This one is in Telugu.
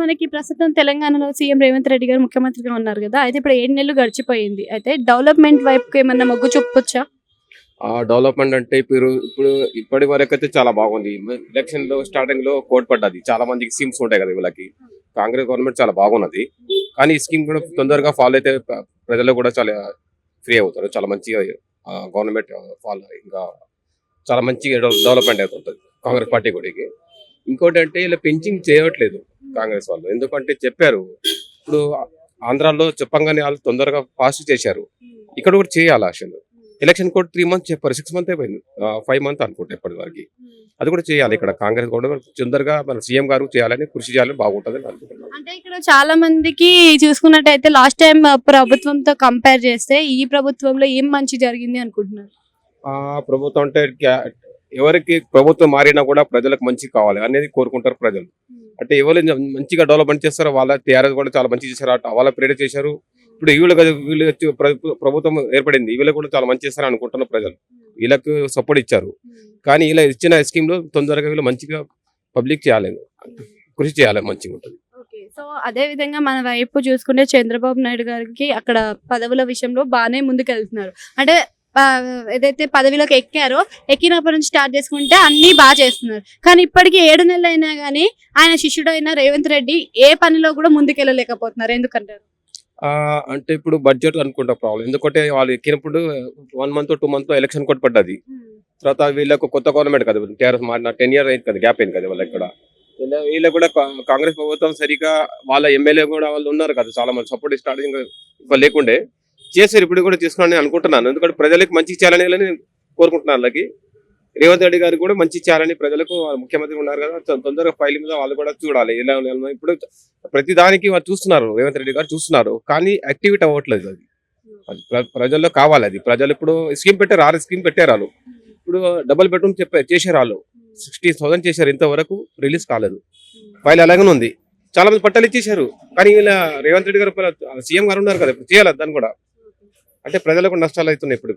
మనకి ప్రస్తుతం తెలంగాణలో సీఎం రేవంత్ రెడ్డి గారు ముఖ్యమంత్రిగా ఉన్నారు కదా అయితే ఇప్పుడు ఏడు నెలలు గడిచిపోయింది. అయితే డెవలప్మెంట్ వైపుకి ఏమన్నా మొగ్గు చూపొచ్చా? ఆ డెవలప్మెంట్ అంటే ఇప్పుడు ఇప్పుడు ఇప్పటి వరకు అయితే చాలా బాగుంది. ఎలక్షన్లో స్టార్టింగ్లో కోట్ పడ్డది. చాలా మందికి స్కీమ్స్ ఉంటాయి కదా వీళ్ళకి. కాంగ్రెస్ గవర్నమెంట్ చాలా బాగున్నది. కానీ ఈ స్కీమ్ కూడా తొందరగా ఫాలో అయితే ప్రజలు కూడా చాలా ఫ్రీ అవుతారు. చాలా మంచిగా గవర్నమెంట్ ఫాలో ఇంకా చాలా మంచి డెవలప్మెంట్ అవుతుంటుంది కాంగ్రెస్ పార్టీ కూడా ఇంకోటి అంటే ఇలా పెంచింగ్ చేయట్లేదు. కాంగ్రెస్ వాళ్ళు. ఎందుకంటే చెప్పారు ఇప్పుడు ఆంధ్రాలో చెప్పంగానే వాళ్ళు తొందరగా పాస్ చేశారు. ఇక్కడ కూడా చేయాలి అసలు? ఎలక్షన్ కోడ్ త్రీ మంత్స్ చెప్పారు సిక్స్ మంత్ అయిపోయింది. ఫైవ్ మంత్ అనుకుంటా ఇప్పటి వరకు. అది కూడా చేయాలి ఇక్కడ కాంగ్రెస్ కూడా తొందరగా మన సీఎం గారు చేయాలని కృషి చేయాలని బాగుంటుంది అనుకుంటున్నాను. అంటే ఇక్కడ చాలా మందికి చూసుకున్నట్టయితే లాస్ట్ టైం ప్రభుత్వంతో కంపేర్ చేస్తే ఈ ప్రభుత్వంలో ఏం మంచి జరిగింది అనుకుంటున్నారు? ఆ ప్రభుత్వం అంటే ఎవరికి ప్రభుత్వం మారినా కూడా ప్రజలకు మంచి కావాలి అనేది కోరుకుంటారు ప్రజలు. అంటే ఎవరు మంచిగా డెవలప్మెంట్ చేస్తారో వాళ్ళ టీఆర్ఎస్ కూడా చాలా మంచి చేశారు. అటు వాళ్ళ ప్రేరేట్ చేశారు. ఇప్పుడు వీళ్ళు వీళ్ళు ప్రభుత్వం ఏర్పడింది. వీళ్ళు కూడా చాలా మంచి చేస్తారు అనుకుంటున్నారు ప్రజలు. వీళ్ళకు సపోర్ట్ ఇచ్చారు. కానీ ఇలా ఇచ్చిన స్కీమ్లో తొందరగా వీళ్ళు మంచిగా పబ్లిక్ చేయాలి కృషి చేయాలి మంచిగా ఉంటుంది. సో అదే విధంగా మన వైపు చూసుకుంటే చంద్రబాబు నాయుడు గారికి అక్కడ పదవుల విషయంలో బాగానే ముందుకు వెళ్తున్నారు అంటే ఏదైతే పదవిలోకి ఎక్కారో ఎక్కినప్పటి నుంచి స్టార్ట్ చేసుకుంటే అన్ని బాగా చేస్తున్నారు. కానీ ఇప్పటికి ఏడు నెలలు అయినా కానీ ఆయన శిష్యుడు అయిన రేవంత్ రెడ్డి ఏ పనిలో కూడా ముందుకెళ్ళలేకపోతున్నారు. ఎందుకంటారు? ఆ, అంటే ఇప్పుడు బడ్జెట్ అనుకుంటా ప్రాబ్లం ఎందుకంటే వాళ్ళు ఎక్కినప్పుడు one month two month election కూడా పడ్డది తర్వాత వీళ్ళకు కొత్త గవర్నమెంట్ కదా. టీఆర్ఎస్ మారిన టెన్ ఇయర్ అయింది కదా గ్యాప్ అయింది కదా వాళ్ళకి కూడా. వీళ్ళ- వీళ్ళకి కూడా కాంగ్రెస్ ప్రభుత్వం సరిగా వాళ్ళ ఎమ్మెల్యే కూడా వాళ్ళు ఉన్నారు కదా. చాలా మంది సపోర్ట్ స్టార్టింగ్ ఇప్పుడు లేకుండే చేశారు ఇప్పుడు కూడా చేసుకోవాలని అనుకుంటున్నాను. ఎందుకంటే ప్రజలకు మంచి చేయాలని వాళ్ళని కోరుకుంటున్నాను వాళ్ళకి రేవంత్ రెడ్డి గారు కూడా మంచి చేయాలని ప్రజలకు ముఖ్యమంత్రి ఉన్నారు కదా తొందరగా ఫైల్ మీద వాళ్ళు కూడా చూడాలి. ఎలా ఇప్పుడు ప్రతి దానికి వాళ్ళు చూస్తున్నారు రేవంత్ రెడ్డి గారు చూస్తున్నారు కానీ యాక్టివేట్ అవ్వట్లేదు అది. ప్రజల్లో కావాలి అది. ప్రజలు ఇప్పుడు స్కీమ్ పెట్టారు ఆరు స్కీమ్ పెట్టారు వాళ్ళు. ఇప్పుడు డబుల్ బెడ్రూమ్ చెప్పారు చేశారు వాళ్ళు. సిక్స్టీ థౌసండ్ చేశారు ఇంతవరకు రిలీజ్ కాలేదు. ఫైల్ అలాగనే ఉంది. చాలా మంది పట్టాలు ఇచ్చేశారు. కానీ ఇలా రేవంత్ రెడ్డి గారు సీఎం గారు ఉన్నారు కదా ఇప్పుడు చేయాలి దాన్ని కూడా. అంటే ప్రజలకు నష్టాలు అవుతున్నాయి ఇప్పుడు